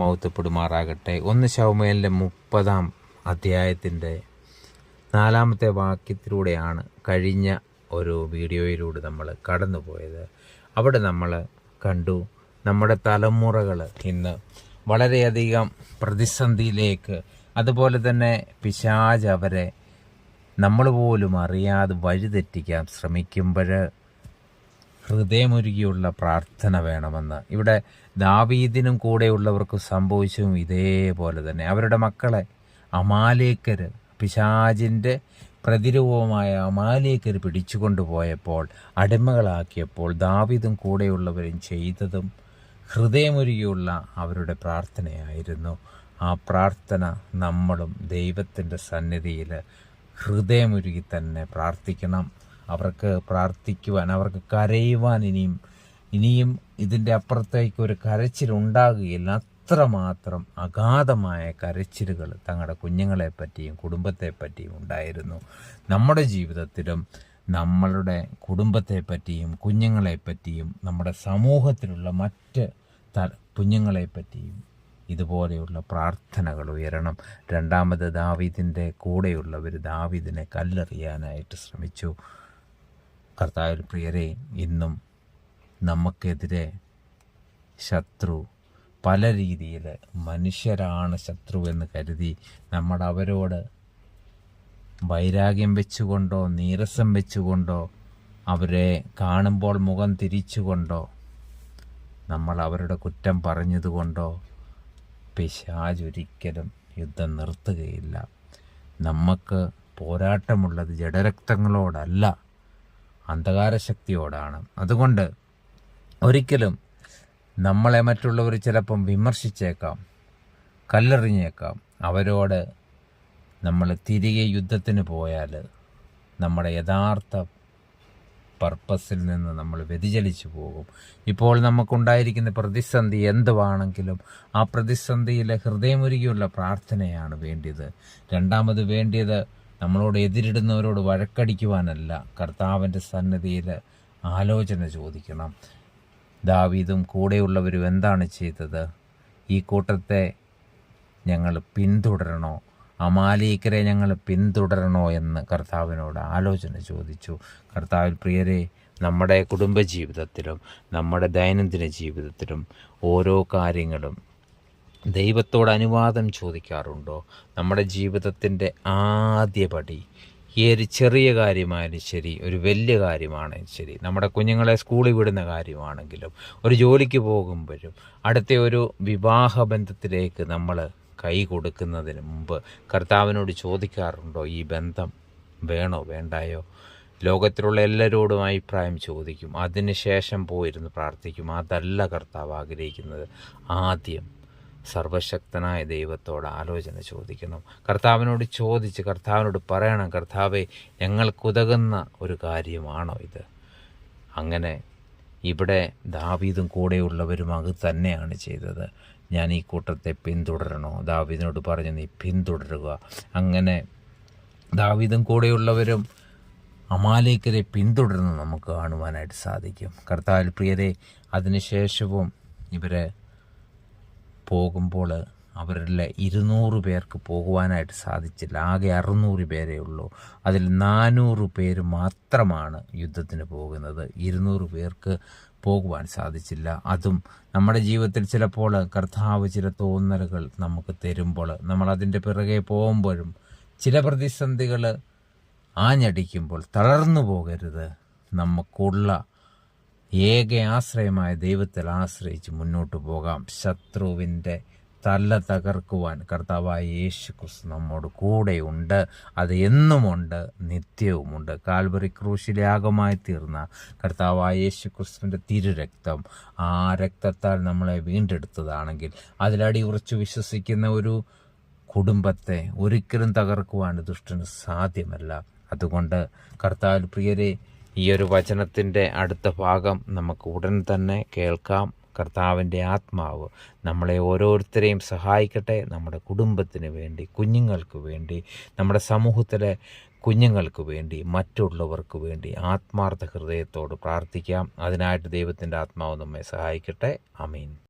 മൗത്തപ്പെടുമാറാകട്ടെ. ഒന്ന് ശൗമേലിന്റെ മുപ്പതാം അധ്യായത്തിന്റെ നാലാമത്തെ വാക്യത്തിലൂടെയാണ് കഴിഞ്ഞ ഒരു വീഡിയോയിലൂടെ നമ്മൾ കടന്നുപോയത്. അവിടെ നമ്മൾ കണ്ടു നമ്മുടെ തലമുറകൾ ഇന്ന് വളരെയധികം പ്രതിസന്ധിയിലേക്ക് അതുപോലെ തന്നെ പിശാജ് അവരെ നമ്മൾ പോലും അറിയാതെ വഴിതെറ്റിക്കാൻ ശ്രമിക്കുമ്പോൾ ഹൃദയമൊരുകിയുള്ള പ്രാർത്ഥന വേണമെന്ന്. ഇവിടെ ദാവീദിനും കൂടെയുള്ളവർക്ക് സംഭവിച്ചതും ഇതേപോലെ തന്നെ. അവരുടെ മക്കളെ അമാലേക്കർ പിശാജിന്റെ പ്രതിരൂപമായ അമാലേക്കർ പിടിച്ചുകൊണ്ടുപോയപ്പോൾ അടിമകളാക്കിയപ്പോൾ ദാവീദും കൂടെയുള്ളവരും ചെയ്തതും ഹൃദയമൊരുകിയുള്ള അവരുടെ പ്രാർത്ഥനയായിരുന്നു. ആ പ്രാർത്ഥന നമ്മളും ദൈവത്തിന്റെ സന്നിധിയിൽ ഹൃദയമൊരുകി തന്നെ പ്രാർത്ഥിക്കണം. അവർക്ക് പ്രാർത്ഥിക്കുവാൻ അവർക്ക് കരയുവാൻ ഇനിയും ഇനിയും ഇതിന്റെ അപ്പുറത്തേക്ക് ഒരു കരച്ചിലുണ്ടാകുകയില്ല അത്രമാത്രം അഗാധമായ കരച്ചിലുകൾ തങ്ങളുടെ കുഞ്ഞുങ്ങളെ പറ്റിയും കുടുംബത്തെ പറ്റിയും ഉണ്ടായിരുന്നു. നമ്മുടെ ജീവിതത്തിലും നമ്മളുടെ കുടുംബത്തെ പറ്റിയും കുഞ്ഞുങ്ങളെ പറ്റിയും നമ്മുടെ സമൂഹത്തിലുള്ള മറ്റ് ത കുഞ്ഞുങ്ങളെ പറ്റിയും ഇതുപോലെയുള്ള പ്രാർത്ഥനകൾ ഉയരണം. രണ്ടാമത് ദാവീദിന്റെ കൂടെയുള്ളവർ ദാവീദിനെ കല്ലെറിയാനായിട്ട് ശ്രമിച്ചു. കർത്താവിൽ പ്രിയരെ ഇന്നും നമുക്കെതിരെ ശത്രു പല രീതിയിൽ മനുഷ്യരാണ് ശത്രു എന്ന് കരുതി നമ്മൾ അവരോട് വൈരാഗ്യം വെച്ചുകൊണ്ടോ നീരസം വെച്ചുകൊണ്ടോ അവരെ കാണുമ്പോൾ മുഖം തിരിച്ചുകൊണ്ടോ നമ്മൾ അവരുടെ കുറ്റം പറഞ്ഞതുകൊണ്ടോ പിശാചൊരിക്കലും യുദ്ധം നിർത്തുകയില്ല. നമുക്ക് പോരാട്ടമുള്ളത് ജഡരക്തങ്ങളോടല്ല. അന്ധകാരശക്തിയോടാണ്. അതുകൊണ്ട് ഒരിക്കലും നമ്മളെ മറ്റുള്ളവർ ചിലപ്പം വിമർശിച്ചേക്കാം കല്ലെറിഞ്ഞേക്കാം. അവരോട് നമ്മൾ തിരികെ യുദ്ധത്തിന് പോയാൽ നമ്മുടെ യഥാർത്ഥ പർപ്പസിൽ നിന്ന് നമ്മൾ വ്യതിചലിച്ചു പോകും. ഇപ്പോൾ നമുക്കുണ്ടായിരിക്കുന്ന പ്രതിസന്ധി എന്തുവാണെങ്കിലും ആ പ്രതിസന്ധിയിലെ ഹൃദയമൊരുകിയുള്ള പ്രാർത്ഥനയാണ് വേണ്ടിയത്. രണ്ടാമത് വേണ്ടിയത് നമ്മളോട് എതിരിടുന്നവരോട് വഴക്കടിക്കുവാനല്ല കർത്താവിന്റെ സന്നദ്ധിയിൽ ആലോചന ചോദിക്കണം. ദാവീദും കൂടെയുള്ളവരും എന്താണ് ചെയ്തത്? ഈ കൂട്ടത്തെ ഞങ്ങൾ പിന്തുടരണോ? അമാലീക്കരെ ഞങ്ങൾ പിന്തുടരണോ എന്ന് കർത്താവിനോട് ആലോചന ചോദിച്ചു. കർത്താവിൽ പ്രിയരെ നമ്മുടെ കുടുംബജീവിതത്തിലും നമ്മുടെ ദൈനംദിന ജീവിതത്തിലും ഓരോ കാര്യങ്ങളും ദൈവത്തോട് അനുവാദം ചോദിക്കാറുണ്ടോ? നമ്മുടെ ജീവിതത്തിന്റെ ആദ്യപടി ഈ ഒരു ചെറിയ കാര്യമായാലും ശരി ഒരു വലിയ കാര്യമാണെങ്കിലും ശരി നമ്മുടെ കുഞ്ഞുങ്ങളെ സ്കൂളിൽ വിടുന്ന കാര്യമാണെങ്കിലും ഒരു ജോലിക്ക് പോകുമ്പോഴും അടുത്ത ഒരു വിവാഹ ബന്ധത്തിലേക്ക് നമ്മൾ കൈ കൊടുക്കുന്നതിന് മുമ്പ് കർത്താവിനോട് ചോദിക്കാറുണ്ടോ? ഈ ബന്ധം വേണോ വേണ്ടായോ? ലോകത്തിലുള്ള എല്ലാവരോടും അഭിപ്രായം ചോദിക്കും. അതിനുശേഷം പോയിരുന്ന് പ്രാർത്ഥിക്കും. അതല്ല കർത്താവ് ആഗ്രഹിക്കുന്നത്. ആദ്യം സർവശക്തനായ ദൈവത്തോട് ആലോചന ചോദിക്കുന്നു. കർത്താവിനോട് ചോദിച്ച് കർത്താവിനോട് പറയണം കർത്താവെ ഞങ്ങൾക്കുതകുന്ന ഒരു കാര്യമാണോ ഇത്? അങ്ങനെ ഇവിടെ ദാവീദും കൂടെയുള്ളവരും അത് തന്നെയാണ് ചെയ്തത്. ഞാൻ ഈ കൂട്ടത്തെ പിന്തുടരണോ? ദാവീദിനോട് പറഞ്ഞു നീ പിന്തുടരുക. അങ്ങനെ ദാവീദും കൂടെയുള്ളവരും അമാലേക്കരെ പിന്തുടരുന്നു നമുക്ക് കാണുവാനായിട്ട് സാധിക്കും. കർത്താവിൽ പ്രിയരെ അതിനുശേഷവും ഇവരെ പോകുമ്പോൾ അവരിലെ ഇരുന്നൂറ് പേർക്ക് പോകുവാനായിട്ട് സാധിച്ചില്ല. ആകെ അറുന്നൂറ് പേരേ ഉള്ളൂ. അതിൽ നാനൂറ് പേര് മാത്രമാണ് യുദ്ധത്തിന് പോകുന്നത്. ഇരുന്നൂറ് പേർക്ക് പോകുവാൻ സാധിച്ചില്ല. അതും നമ്മുടെ ജീവിതത്തിൽ ചിലപ്പോൾ കർത്താവ് ചില തോന്നലുകൾ നമുക്ക് തരുമ്പോൾ നമ്മൾ അതിന്റെ പിറകെ പോകുമ്പോഴും ചില പ്രതിസന്ധികൾ ആഞ്ഞടിക്കുമ്പോൾ തളർന്നു പോകരുത്. നമുക്കുള്ള ഏക ആശ്രയമായ ദൈവത്തിൽ ആശ്രയിച്ച് മുന്നോട്ട് പോകാം. ശത്രുവിന്റെ തല്ല തകർക്കുവാൻ കർത്താവായ യേശു ക്രിസ്തു നമ്മോട് കൂടെയുണ്ട്. അത് എന്നുമുണ്ട് നിത്യവുമുണ്ട്. കാൽവറി ക്രൂശിലെ ആകമായി തീർന്ന കർത്താവായ യേശു ക്രിസ്തുവിന്റെ തിരുരക്തം ആ രക്തത്താൽ നമ്മളെ വീണ്ടെടുത്തതാണെങ്കിൽ അതിലടി ഉറച്ചു വിശ്വസിക്കുന്ന ഒരു കുടുംബത്തെ ഒരിക്കലും തകർക്കുവാൻ ദുഷ്ടന് സാധ്യമല്ല. അതുകൊണ്ട് കർത്താവ് പ്രിയരെ ഈ ഒരു വചനത്തിന്റെ അടുത്ത ഭാഗം നമുക്ക് ഉടൻ തന്നെ കേൾക്കാം. കർത്താവിന്റെ ആത്മാവ് നമ്മളെ ഓരോരുത്തരെയും സഹായിക്കട്ടെ. നമ്മുടെ കുടുംബത്തിന് വേണ്ടി കുഞ്ഞുങ്ങൾക്ക് വേണ്ടി നമ്മുടെ സമൂഹത്തിലെ കുഞ്ഞുങ്ങൾക്ക് വേണ്ടി മറ്റുള്ളവർക്ക് വേണ്ടി ആത്മാർത്ഥ ഹൃദയത്തോട് പ്രാർത്ഥിക്കാം. അതിനായിട്ട് ദൈവത്തിന്റെ ആത്മാവ് നമ്മെ സഹായിക്കട്ടെ. അമീൻ